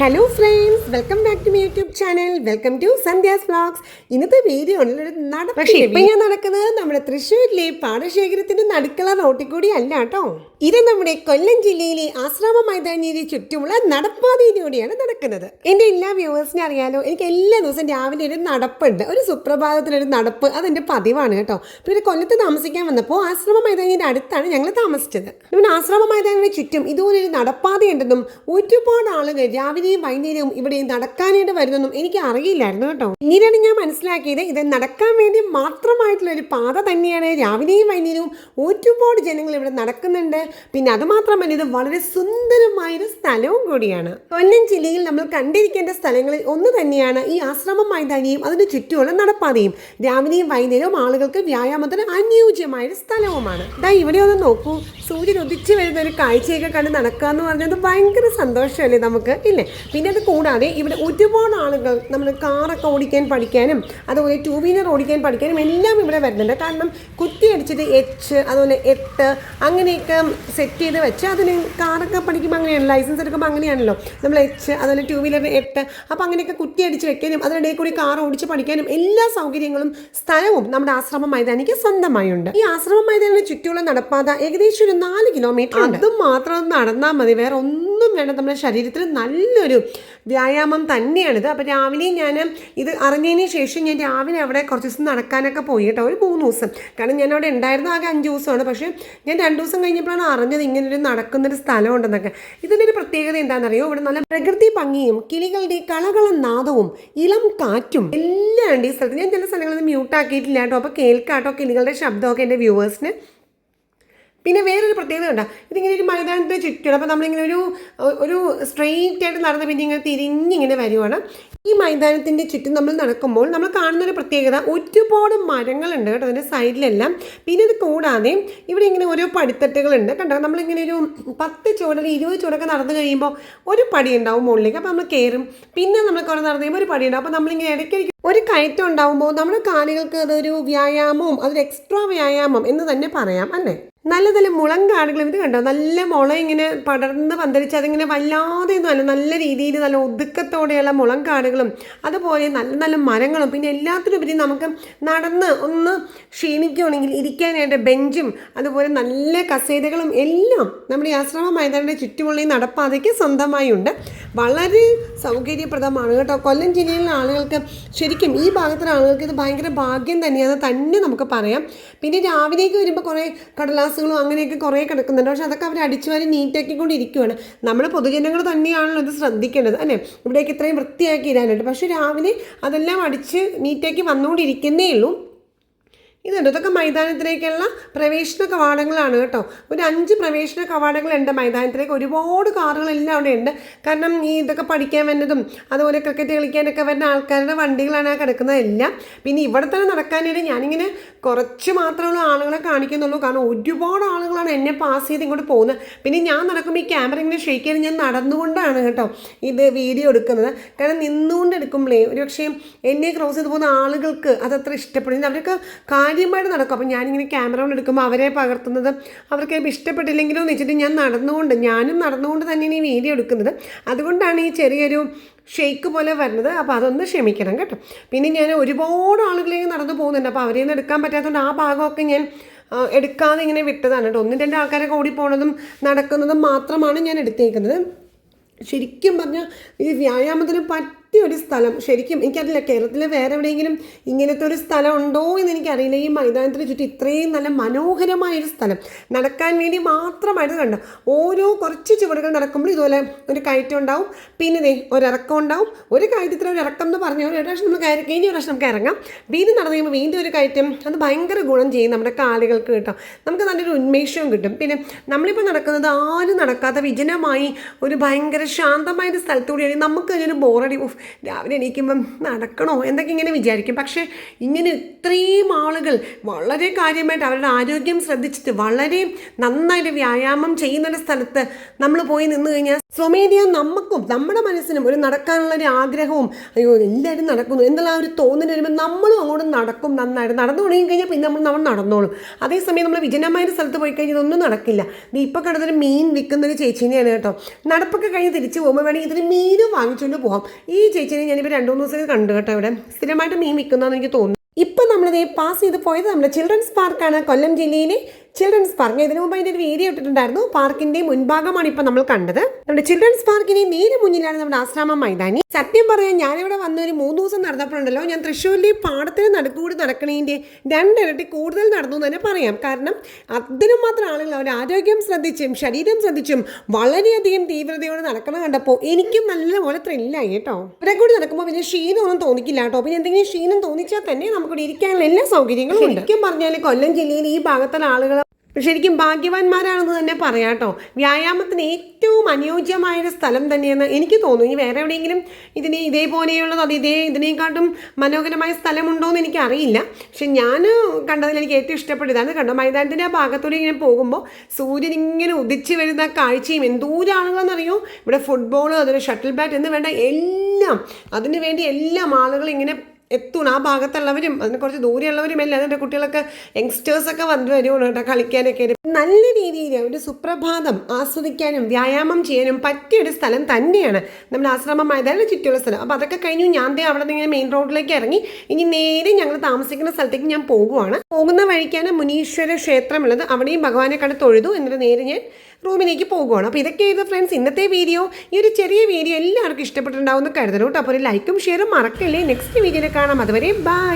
Hello friends welcome back to my YouTube channel welcome to Sandhya's vlogs ഇന്നത്തെ video ഒരു നട പക്ഷേ ഇപ്പം ഞാൻ നടക്കുന്നത് നമ്മുടെ തൃശ്ശൂരിലെ പാടശേഖരത്തിന്റെ നടുക്കള റോട്ടിൽ കൂടി അല്ല കേട്ടോ. ഇത് നമ്മുടെ കൊല്ലം ജില്ലയിലെ ആശ്രമ മൈതാനിയുടെ ചുറ്റുമുള്ള നടപ്പാതയിലൂടെയാണ് നടക്കുന്നത്. എന്റെ എല്ലാ വ്യൂവേഴ്സിനും അറിയാലോ എനിക്ക് എല്ലാ ദിവസവും രാവിലെ ഒരു നടപ്പുണ്ട്. ഒരു സുപ്രഭാതത്തിലൊരു നടപ്പ് അതെന്റെ പതിവാണ് കേട്ടോ. പിന്നെ കൊല്ലത്ത് താമസിക്കാൻ വന്നപ്പോൾ ആശ്രമ മൈതാനിയുടെ അടുത്താണ് ഞങ്ങൾ താമസിച്ചത്. പിന്നെ ആശ്രമ മൈതാനിയുടെ ചുറ്റും ഇതുപോലൊരു നടപ്പാതയുണ്ടെന്നും ഒരുപാട് ആളുകൾ രാവിലെയും വൈകുന്നേരവും ഇവിടെ നടക്കാനായിട്ട് വരുന്നൊന്നും എനിക്ക് അറിയില്ലായിരുന്നു കേട്ടോ. പിന്നീടാണ് ഞാൻ മനസ്സിലാക്കിയത്. ഇത് നടക്കാൻ വേണ്ടി മാത്രമായിട്ടുള്ള ഒരു പാത തന്നെയാണ് രാവിലെയും വൈകുന്നേരവും ഒരുപാട് ജനങ്ങൾ ഇവിടെ നടക്കുന്നുണ്ട്. പിന്നെ അത് മാത്രമല്ല ഇത് വളരെ സുന്ദരമായൊരു സ്ഥലവും കൂടിയാണ്. കൊല്ലം ജില്ലയിൽ നമ്മൾ കണ്ടിരിക്കേണ്ട സ്ഥലങ്ങളിൽ ഒന്ന് തന്നെയാണ് ഈ ആശ്രമ മൈതാനിയും അതിന് ചുറ്റുമുള്ള നടപ്പാതയും. രാവിലെയും വൈകുന്നേരവും ആളുകൾക്ക് വ്യായാമത്തിന് അനുയോജ്യമായ സ്ഥലവുമാണ്. ദാ ഇവിടെ ഒന്ന് നോക്കൂ. സൂര്യൻ ഉദിച്ചു വരുന്ന ഒരു കാഴ്ചയൊക്കെ കണ്ട് നടക്കുക എന്ന് പറഞ്ഞത് ഭയങ്കര സന്തോഷമല്ലേ നമുക്ക് ഇല്ലേ? പിന്നെ അത് കൂടാതെ ഇവിടെ ഒരുപാട് ആളുകൾ നമ്മൾ കാറൊക്കെ ഓടിക്കാൻ പഠിക്കാനും അതുപോലെ ടൂ വീലർ ഓടിക്കാൻ പഠിക്കാനും എല്ലാം ഇവിടെ വരുന്നുണ്ട്. കാരണം കുത്തിയടിച്ചിട്ട് എച്ച് അതുപോലെ എട്ട് അങ്ങനെയൊക്കെ സെറ്റ് ചെയ്ത് വെച്ച് അതിന് കാറൊക്കെ പഠിക്കുമ്പോൾ അങ്ങനെയാണ് ലൈസൻസ് എടുക്കുമ്പോൾ അങ്ങനെയാണല്ലോ. നമ്മൾ എച്ച് അതുപോലെ ടൂ വീലർ എട്ട് അപ്പോൾ അങ്ങനെയൊക്കെ കുത്തിയടിച്ച് വെക്കാനും അതിനിടയിൽ കൂടി കാർ ഓടിച്ച് പഠിക്കാനും എല്ലാ സൗകര്യങ്ങളും സ്ഥലവും നമ്മുടെ ആശ്രമ മൈതാനിക്ക് സ്വന്തമായുണ്ട്. ഈ ആശ്രമ മൈതാനിന് ചുറ്റുമുള്ള നടപ്പാത ഏകദേശം ഒരു നാല് കിലോമീറ്റർ അതും മാത്രം നടന്നാൽ മതി വേറെ ഒന്നും വേണ്ട. നമ്മുടെ ശരീരത്തിന് നല്ലൊരു വ്യായാമം തന്നെയാണിത്. അപ്പോൾ രാവിലെ ഞാൻ ഇത് അറിഞ്ഞതിന് ശേഷം ഞാൻ രാവിലെ അവിടെ കുറച്ച് ദിവസം നടക്കാനൊക്കെ പോയി കേട്ടോ ഒരു മൂന്ന് ദിവസം. കാരണം ഞാൻ അവിടെ ഉണ്ടായിരുന്ന ആകെ അഞ്ച് ദിവസമാണ്. പക്ഷേ ഞാൻ രണ്ട് ദിവസം കഴിഞ്ഞപ്പോഴാണ് അറിഞ്ഞത് ഇങ്ങനൊരു നടക്കുന്നൊരു സ്ഥലമുണ്ടെന്നൊക്കെ. ഇതിന്റെ ഒരു പ്രത്യേകത എന്താണെന്നറിയോ? ഇവിടെ നല്ല പ്രകൃതി ഭംഗിയും കിളികളുടെ കളകളും നാദവും ഇളം കാറ്റും എല്ലാം ഉണ്ട് ഈ സ്ഥലത്ത്. ഞാൻ ചില സ്ഥലങ്ങളിൽ മ്യൂട്ടാക്കിയിട്ടില്ല കേട്ടോ. അപ്പോൾ കേൾക്കാട്ടോ കിളികളുടെ ശബ്ദമൊക്കെ എന്റെ വ്യൂവേഴ്സിന് പിന്നെ വേറൊരു പ്രത്യേകത ഉണ്ട് ഇതിങ്ങനെ ഒരു മൈതാനത്തിന് ചുറ്റും അപ്പോൾ നമ്മളിങ്ങനെ ഒരു ഒരു സ്ട്രെയിറ്റ് ആയിട്ട് നടന്ന് പിന്നെ ഇങ്ങനെ തിരിഞ്ഞിങ്ങനെ വരുവാണ്. ഈ മൈതാനത്തിന്റെ ചുറ്റും നമ്മൾ നടക്കുമ്പോൾ നമ്മൾ കാണുന്ന ഒരു പ്രത്യേകത ഒരുപാട് മരങ്ങളുണ്ട് കേട്ടോ അതിന്റെ സൈഡിലെല്ലാം. പിന്നെ ഇത് കൂടാതെ ഇവിടെ ഇങ്ങനെ ഓരോ പടിത്തട്ടുകളുണ്ട്. കണ്ടോ? നമ്മളിങ്ങനെ ഒരു പത്ത് ചുവട് ഇരുപത് ചുവടൊക്കെ നടന്നു കഴിയുമ്പോൾ ഒരു പടി ഉണ്ടാവും മുകളിലേക്ക്. അപ്പോൾ നമ്മൾ കയറും. പിന്നെ നമ്മൾ കുറേ നടന്നു കഴിയുമ്പോൾ ഒരു പടി ഉണ്ടാവും. അപ്പോൾ നമ്മളിങ്ങനെ ഇടയ്ക്കിടയ്ക്ക് ഒരു കയറ്റം ഉണ്ടാവുമ്പോൾ നമ്മുടെ കാലുകൾക്ക് അതൊരു വ്യായാമവും അതൊരു എക്സ്ട്രാ വ്യായാമം എന്ന് തന്നെ പറയാം അല്ലേ? നല്ല നല്ല മുളങ്കാടുകളും ഇത് കണ്ടോ? നല്ല മുള ഇങ്ങനെ പടർന്ന് പന്തലിച്ച് അതിങ്ങനെ വല്ലാതെ ഒന്നും അല്ല. നല്ല രീതിയിൽ നല്ല ഒതുക്കത്തോടെയുള്ള മുളങ്കാടുകളും അതുപോലെ നല്ല നല്ല മരങ്ങളും. പിന്നെ എല്ലാത്തിനുപരി നമുക്ക് നടന്ന് ഒന്ന് ക്ഷീണിക്കുകയാണെങ്കിൽ ഇരിക്കാനായിട്ട് ബെഞ്ചും അതുപോലെ നല്ല കസേരകളും എല്ലാം നമ്മുടെ ഈ ആശ്രമ മൈതാനിന്റെ ചുറ്റുമുള്ള ഈ നടപ്പാതയ്ക്ക് സ്വന്തമായി ഉണ്ട് വളരെ സൗകര്യപ്രദമാണ് കേട്ടോ. കൊല്ലം ജില്ലയിലെ ആളുകൾക്ക് ശരിക്കും ഈ ഭാഗത്തുള്ള ആളുകൾക്ക് ഇത് ഭയങ്കര ഭാഗ്യം തന്നെയാണ് തന്നെ നമുക്ക് പറയാം. പിന്നെ രാവിലേക്ക് വരുമ്പോൾ കുറേ കടലാസുകളും അങ്ങനെയൊക്കെ കുറേ കിടക്കുന്നുണ്ട്. പക്ഷെ അതൊക്കെ അവർ അടിച്ചു വാരി നീറ്റാക്കിക്കൊണ്ട് ഇരിക്കുവാണ് നമ്മൾ പൊതുജനങ്ങൾ തന്നെയാണല്ലോ ഇത് ശ്രദ്ധിക്കേണ്ടത് അല്ലേ? ഇവിടേക്ക് ഇത്രയും വൃത്തിയാക്കി ഇടാനായിട്ട്. പക്ഷേ രാവിലെ അതെല്ലാം അടിച്ച് നീറ്റാക്കി വന്നുകൊണ്ടിരിക്കുന്നേ ഉള്ളൂ. ഇതുണ്ട്. ഇതൊക്കെ മൈതാനത്തിലേക്കുള്ള പ്രവേശന കവാടങ്ങളാണ് കേട്ടോ. ഒരു അഞ്ച് പ്രവേശന കവാടങ്ങൾ ഉണ്ട് മൈതാനത്തിലേക്ക്. ഒരുപാട് കാറുകളെല്ലാം അവിടെ ഉണ്ട് കാരണം ഈ ഇതൊക്കെ പഠിക്കാൻ വരുന്നതും അതുപോലെ ക്രിക്കറ്റ് കളിക്കാനൊക്കെ വരുന്ന ആൾക്കാരുടെ വണ്ടികളാണ് ആ കിടക്കുന്നതെല്ലാം പിന്നെ ഇവിടെ തന്നെ നടക്കാനായിട്ട് ഞാനിങ്ങനെ കുറച്ച് മാത്രമുള്ള ആളുകളെ കാണിക്കുന്നുള്ളൂ. കാരണം ഒരുപാട് ആളുകളാണ് എന്നെ പാസ് ചെയ്ത് ഇങ്ങോട്ട് പോകുന്നത്. പിന്നെ ഞാൻ നടക്കുമ്പോൾ ഈ ക്യാമറ ഇങ്ങനെ ഷെയ്ക്ക് ചെയ്ത് ഞാൻ നടന്നുകൊണ്ടാണ് കേട്ടോ ഇത് വീഡിയോ എടുക്കുന്നത്. കാരണം നിന്നുകൊണ്ട് എടുക്കുമ്പോഴേ ഒരു പക്ഷേ എന്നെ ക്രോസ് ചെയ്ത് പോകുന്ന ആളുകൾക്ക് അതത്ര ഇഷ്ടപ്പെടുന്നില്ല. അവരൊക്കെ കാര്യമായിട്ട് നടക്കും. അപ്പം ഞാനിങ്ങനെ ക്യാമറ കൊണ്ട് എടുക്കുമ്പോൾ അവരെ പകർത്തുന്നത് അവർക്ക് ഇഷ്ടപ്പെട്ടില്ലെങ്കിലും എന്ന് വെച്ചിട്ട് ഞാൻ നടന്നുകൊണ്ട് ഞാനും നടന്നുകൊണ്ട് തന്നെയാണ് ഈ വീഡിയോ എടുക്കുന്നത്. അതുകൊണ്ടാണ് ഈ ചെറിയൊരു ഷെയ്ക്ക് പോലെ വരുന്നത്. അപ്പോൾ അതൊന്ന് ക്ഷമിക്കണം കേട്ടോ. പിന്നെ ഞാൻ ഒരുപാട് ആളുകളിലേക്ക് നടന്നു പോകുന്നുണ്ട്. അപ്പോൾ അവരെ നിന്ന് എടുക്കാൻ പറ്റാത്തതുകൊണ്ട് ആ ഭാഗമൊക്കെ ഞാൻ എടുക്കാതെ ഇങ്ങനെ വിട്ടതാണ് കേട്ടോ. ഒന്നും രണ്ട് ആൾക്കാരൊക്കെ ഓടിപ്പോണതും നടക്കുന്നതും മാത്രമാണ് ഞാൻ എടുത്തേക്കുന്നത്. ശരിക്കും പറഞ്ഞാൽ ഈ വ്യായാമത്തിന് പറ്റിയ ഒരു സ്ഥലം ശരിക്കും എനിക്കറിയില്ല കേരളത്തിൽ വേറെ എവിടെയെങ്കിലും ഇങ്ങനത്തെ ഒരു സ്ഥലം ഉണ്ടോ എന്ന് എനിക്കറിയില്ല. ഈ മൈതാനത്തിന് ചുറ്റും ഇത്രയും നല്ല മനോഹരമായൊരു സ്ഥലം. നടക്കാൻ വേണ്ടി മാത്രമായിട്ട് കണ്ടു. ഓരോ കുറച്ച് ചുവടുകൾ നടക്കുമ്പോൾ ഇതുപോലെ ഒരു കയറ്റം ഉണ്ടാവും. പിന്നെ ഒരിറക്കം ഉണ്ടാവും. ഒരു കയറ്റത്തിൽ ഒരു ഇറക്കം എന്ന് പറഞ്ഞാൽ ഒരു പ്രാവശ്യം നമ്മൾ കയറി കഴിഞ്ഞ പ്രാവശ്യം നമുക്ക് ഇറങ്ങാം. വീണ്ടും നടന്നു കഴിയുമ്പോൾ വീണ്ടും ഒരു കയറ്റം. അത് ഭയങ്കര ഗുണം ചെയ്യും നമ്മുടെ കാലുകൾക്ക് കിട്ടും. നമുക്ക് നല്ലൊരു ഉന്മേഷവും കിട്ടും. പിന്നെ നമ്മളിപ്പോൾ നടക്കുന്നത് ആരും നടക്കാത്ത വിജനമായി ഒരു ഭയങ്കര ശാന്തമായ ഒരു സ്ഥലത്തൂടെയാണ് നമുക്ക് അതിനൊരു ബോറടി രാവിലെ എണീക്കുമ്പം നടക്കണോ എന്നൊക്കെ ഇങ്ങനെ വിചാരിക്കും. പക്ഷേ ഇങ്ങനെ ഇത്രയും ആളുകൾ വളരെ കാര്യമായിട്ട് അവരുടെ ആരോഗ്യം ശ്രദ്ധിച്ചിട്ട് വളരെ നന്നായിട്ട് വ്യായാമം ചെയ്യുന്നൊരു സ്ഥലത്ത് നമ്മൾ പോയി നിന്ന് കഴിഞ്ഞാൽ സ്വമേധയാ നമുക്കും നമ്മുടെ മനസ്സിനും ഒരു നടക്കാനുള്ള ഒരു ആഗ്രഹവും അയ്യോ എല്ലാവരും നടക്കുന്നു എന്നുള്ള ആ ഒരു തോന്നൽ വരുമ്പോൾ നമ്മളും അങ്ങോട്ട് നടക്കും നന്നായിട്ട്. നടന്നു തുടങ്ങി കഴിഞ്ഞാൽ പിന്നെ നമ്മൾ നമ്മൾ നടന്നോളും. അതേസമയം നമ്മൾ വിജനമായ സ്ഥലത്ത് പോയി കഴിഞ്ഞാൽ ഒന്നും നടക്കില്ല. നീ ഇപ്പോൾ കണ്ടതൊരു മീൻ വിൽക്കുന്ന ഒരു ചേച്ചീനെയാണ് കേട്ടോ. നടപ്പൊക്കെ കഴിഞ്ഞ് തിരിച്ചു പോകുമ്പോൾ വേണമെങ്കിൽ ഇതിന് മീനും വാങ്ങിച്ചുകൊണ്ട് പോകാം ഈ ചേച്ചീനെ ഞാനിപ്പോൾ രണ്ട് മൂന്ന് ദിവസം കണ്ടു കേട്ടോ ഇവിടെ. സ്ഥിരമായിട്ട് മീൻ വിൽക്കുന്നതെന്ന് എനിക്ക് തോന്നുന്നു. ഇപ്പം നമ്മളിത് പാസ് ചെയ്ത് പോയത് നമ്മുടെ ചിൽഡ്രൻസ് പാർക്കാണ് കൊല്ലം ജില്ലയിലെ ചിൽഡ്രൻസ് പാർക്ക് ഇതിനു മുമ്പ് അതിന്റെ ഒരു വീഡിയോ ഇട്ടിട്ടുണ്ടായിരുന്നു. പാർക്കിന്റെ മുൻഭാഗമാണ് ഇപ്പോൾ നമ്മൾ കണ്ടത്. നമ്മുടെ ചിൽഡ്രൻസ് പാർക്കിന് നേരെ മുന്നിലാണ് നമ്മുടെ ആശ്രാമം മൈതാനി. സത്യം പറയാൻ ഞാനിവിടെ വന്ന ഒരു മൂന്ന് ദിവസം നടന്നപ്പോഴുണ്ടല്ലോ. ഞാൻ തൃശ്ശൂരിലെ പാടത്തിന് നടുക്കൂടി നടക്കണേന്റെ രണ്ടിരട്ടി കൂടുതൽ നടന്നു തന്നെ പറയാം. കാരണം അതിനും മാത്രം ആളുകൾ അവർ ആരോഗ്യം ശ്രദ്ധിച്ചും ശരീരം ശ്രദ്ധിച്ചും വളരെയധികം തീവ്രതയോടെ നടക്കണം കണ്ടപ്പോൾ എനിക്കും നല്ലപോലെ ത്രില്ലായി കേട്ടോ. ഇവിടെ കൂടി നടക്കുമ്പോൾ വലിയ ക്ഷീണമൊന്നും തോന്നിക്കില്ല കേട്ടോ. പിന്നെ എന്തെങ്കിലും ക്ഷീണം തോന്നിച്ചാൽ തന്നെ നമുക്കിവിടെ ഇരിക്കാനുള്ള എല്ലാ സൗകര്യങ്ങളും ഉണ്ട്. ശരിക്കും പറഞ്ഞാൽ കൊല്ലം ജില്ലയിൽ ഈ ഭാഗത്തുള്ള ആളുകൾ ശരിക്കും ഭാഗ്യവാന്മാരാണെന്ന് തന്നെ പറയാം കേട്ടോ. വ്യായാമത്തിന് ഏറ്റവും അനുയോജ്യമായൊരു സ്ഥലം തന്നെയെന്ന് എനിക്ക് തോന്നുന്നു. ഇനി വേറെ എവിടെയെങ്കിലും ഇതിന് ഇതേപോലെയുള്ളത് അത് ഇതേ ഇതിനേക്കാട്ടും മനോഹരമായ സ്ഥലമുണ്ടോ എന്ന് എനിക്ക് അറിയില്ല പക്ഷെ ഞാൻ കണ്ടതിൽ എനിക്ക് ഏറ്റവും ഇഷ്ടപ്പെട്ടതാണ് കണ്ടോ മൈതാനത്തിന്റെ ആ ഭാഗത്തൂടെ ഇങ്ങനെ പോകുമ്പോൾ സൂര്യൻ ഇങ്ങനെ ഉദിച്ച് വരുന്ന കാഴ്ചയും എന്തോരം ആളുകളെന്നറിയോ ഇവിടെ ഫുട്ബോൾ അതിന് ഷട്ടിൽ ബാറ്റ് എന്ന് വേണ്ട എല്ലാം അതിനു വേണ്ടി എല്ലാം ആളുകൾ ഇങ്ങനെ എത്തണം ആ ഭാഗത്തുള്ളവരും അതിന് കുറച്ച് ദൂരെയുള്ളവരും എല്ലാം അതിന്റെ കുട്ടികളൊക്കെ യങ്സ്റ്റേഴ്സൊക്കെ വന്നു വരുവാണ് കേട്ടോ കളിക്കാനൊക്കെ. നല്ല രീതിയിൽ ഒരു സുപ്രഭാതം ആസ്വദിക്കാനും വ്യായാമം ചെയ്യാനും പറ്റിയ ഒരു സ്ഥലം തന്നെയാണ് നമ്മുടെ ആശ്രമം മൈതാനം ചുറ്റുള്ള സ്ഥലം. അപ്പോൾ അതൊക്കെ കഴിഞ്ഞു ഞാൻ ദേ അവിടെ നിന്ന് മെയിൻ റോഡിലേക്ക് ഇറങ്ങി. ഇനി നേരെ ഞങ്ങൾ താമസിക്കുന്ന സ്ഥലത്തേക്ക് ഞാൻ പോകുവാണ്. പോകുന്ന വഴിക്കാണ് മുനീശ്വര ക്ഷേത്രമുള്ളത്. അവിടെയും ഭഗവാനെ കണ്ട് തൊഴുതു. എന്നിട്ട് നേരെ ഞാൻ റൂമിലേക്ക് പോകുവാണ്. അപ്പോൾ ഇതൊക്കെ ഇതൊക്കെയായിരുന്നു ഫ്രണ്ട്സ് ഇന്നത്തെ വീഡിയോ ഈ ഒരു ചെറിയ വീഡിയോ എല്ലാവർക്കും ഇഷ്ടപ്പെട്ടിട്ടുണ്ടാവും എന്ന് അപ്പോൾ ഒരു ലൈക്കും ഷെയറും മറക്കല്ലേ? നെക്സ്റ്റ് വീഡിയോയിൽ കാണാം. അതുവരെ ബൈ